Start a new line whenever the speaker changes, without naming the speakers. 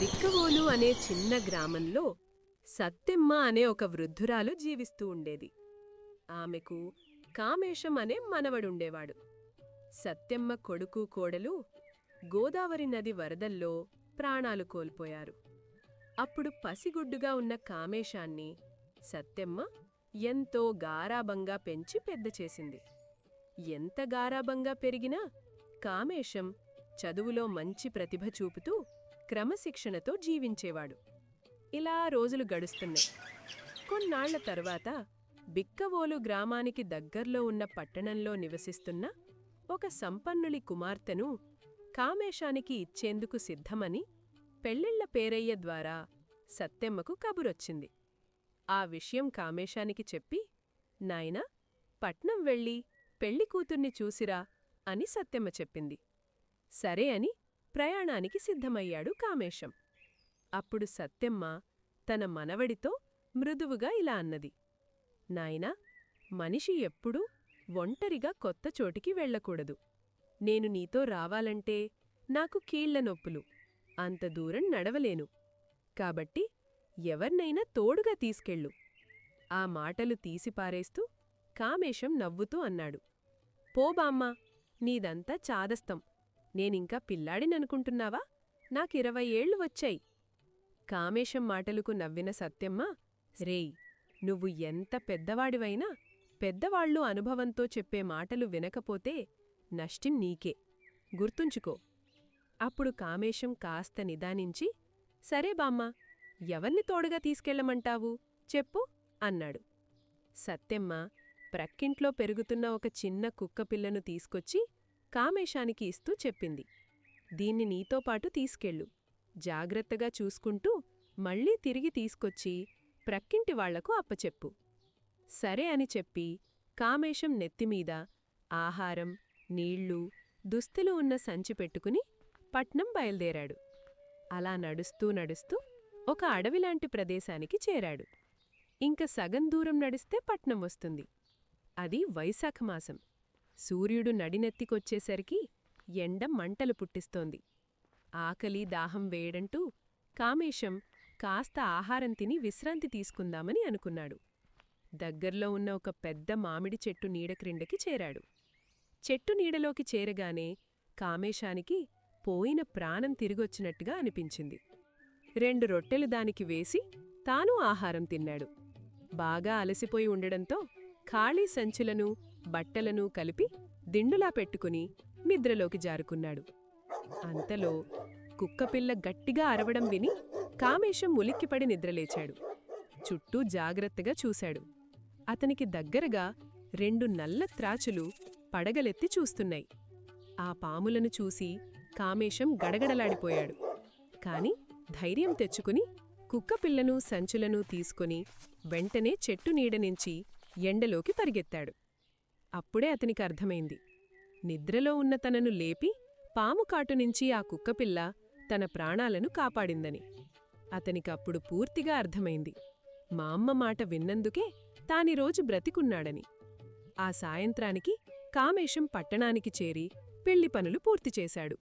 విక్కవోలు అనే చిన్న గ్రామంలో సత్తెమ్మ అనే ఒక వృద్ధురాలు జీవిస్తూ ఉండేది. ఆమెకు కామేశం అనే మనవడుండేవాడు. సత్తెమ్మ కొడుకు కోడలు గోదావరి నది వరదల్లో ప్రాణాలు కోల్పోయారు. అప్పుడు పసిగుడ్డుగా ఉన్న కామేశాన్ని సత్తెమ్మ ఎంతో గారాబంగా పెంచి పెద్ద చేసింది. ఎంత గారాబంగా పెరిగినా కామేశం చదువులో మంచి ప్రతిభ చూపుతూ క్రమశిక్షణతో జీవించేవాడు. ఇలా రోజులు గడుస్తున్నాయి. కొన్నాళ్ళ తర్వాత బిక్కవోలు గ్రామానికి దగ్గర్లో ఉన్న పట్టణంలో నివసిస్తున్న ఒక సంపన్నులి కుమార్తెను కామేశానికి ఇచ్చేందుకు సిద్ధమని పెళ్ళిళ్ళ పేరయ్య ద్వారా సత్తెమ్మకు కబురొచ్చింది. ఆ విషయం కామేశానికి చెప్పి నాయనా పట్నం వెళ్ళి పెళ్ళి కూతుర్ని చూసిరా అని సత్తెమ్మ చెప్పింది. సరే అని ప్రయాణానికి సిద్ధమయ్యాడు కామేశం. అప్పుడు సత్తెమ్మ తన మనవడితో మృదువుగా ఇలా అన్నది. నాయనా మనిషి ఎప్పుడూ ఒంటరిగా కొత్త చోటికి వెళ్ళకూడదు. నేను నీతో రావాలంటే నాకు కీళ్ళ నొప్పులు. అంత దూరం నడవలేను. కాబట్టి ఎవర్నైనా తోడుగా తీసుకెళ్ళు. ఆ మాటలు తీసిపారేస్తూ కామేశం నవ్వుతూ అన్నాడు. పోబామ్మా నీదంతా చాదస్తం. నేనింకా పిల్లాడిననుకుంటున్నావా? నాకిరవై ఏళ్ళు వచ్చాయి. కామేశం మాటలకు నవ్విన సత్యమ్మ రేయ్ నువ్వు ఎంత పెద్దవాడివైనా పెద్దవాళ్ళు అనుభవంతో చెప్పే మాటలు వినకపోతే నష్టిం నీకే. గుర్తుంచుకో. అప్పుడు కామేశం కాస్త నిదానించి సరే బామ్మా ఎవర్ని తోడుగా తీసుకెళ్ళమంటావు చెప్పు అన్నాడు. సత్యమ్మ ప్రక్కింట్లో పెరుగుతున్న ఒక చిన్న కుక్కపిల్లను తీసుకొచ్చి కామేశానికి ఇస్తూ చెప్పింది. దీన్ని నీతో పాటు తీసుకెళ్ళు. జాగ్రత్తగా చూసుకుంటూ మళ్ళీ తిరిగి తీసుకొచ్చి ప్రక్కింటి వాళ్ళకు అప్పచెప్పు. సరే అని చెప్పి కామేశం నెత్తిమీద ఆహారం నీళ్ళు దుస్తులు ఉన్న సంచి పెట్టుకుని పట్నం బయలుదేరాడు. అలా నడుస్తూ నడుస్తూ ఒక అడవిలాంటి ప్రదేశానికి చేరాడు. ఇంక సగం దూరం నడిస్తే పట్నం వస్తుంది. అది వైశాఖమాసం సూర్యుడు నడినెత్తికొచ్చేసరికి ఎండ మంటలు పుట్టిస్తోంది. ఆకలి దాహం వేయడంటూ కామేశం కాస్త ఆహారం తిని విశ్రాంతి తీసుకుందామని అనుకున్నాడు. దగ్గర్లో ఉన్న ఒక పెద్ద మామిడి చెట్టు నీడ క్రిందకి చేరాడు. చెట్టు నీడలోకి చేరగానే కామేశానికి పోయిన ప్రాణం తిరిగొచ్చినట్టుగా అనిపించింది. రెండు రొట్టెలు దానికి వేసి తాను ఆహారం తిన్నాడు. బాగా అలసిపోయి ఉండడంతో ఖాళీ సంచులను బట్టలను కలిపి దిండులా పెట్టుకుని నిద్రలోకి జారుకున్నాడు. అంతలో కుక్కపిల్ల గట్టిగా అరవడం విని కామేశం ఉలిక్కిపడి నిద్రలేచాడు. చుట్టూ జాగ్రత్తగా చూశాడు. అతనికి దగ్గరగా రెండు నల్ల త్రాచులు పడగలెత్తి చూస్తున్నాయి. ఆ పాములను చూసి కామేశం గడగడలాడిపోయాడు. కాని ధైర్యం తెచ్చుకుని కుక్కపిల్లను సంచులను తీసుకుని వెంటనే చెట్టు నీడనించి ఎండలోకి పరిగెత్తాడు. అప్పుడే అతనికి అర్థమైంది నిద్రలో ఉన్న తనను లేపి పాము కాటు నుంచి ఆ కుక్కపిల్ల తన ప్రాణాలను కాపాడిందని. అతనికప్పుడు పూర్తిగా అర్థమైంది. మా అమ్మ మాట విన్నందుకే తానిరోజు బ్రతికున్నాడని. ఆ సాయంత్రానికి కామేశం పట్టణానికి చేరి పెళ్ళి పనులు పూర్తి చేశాడు.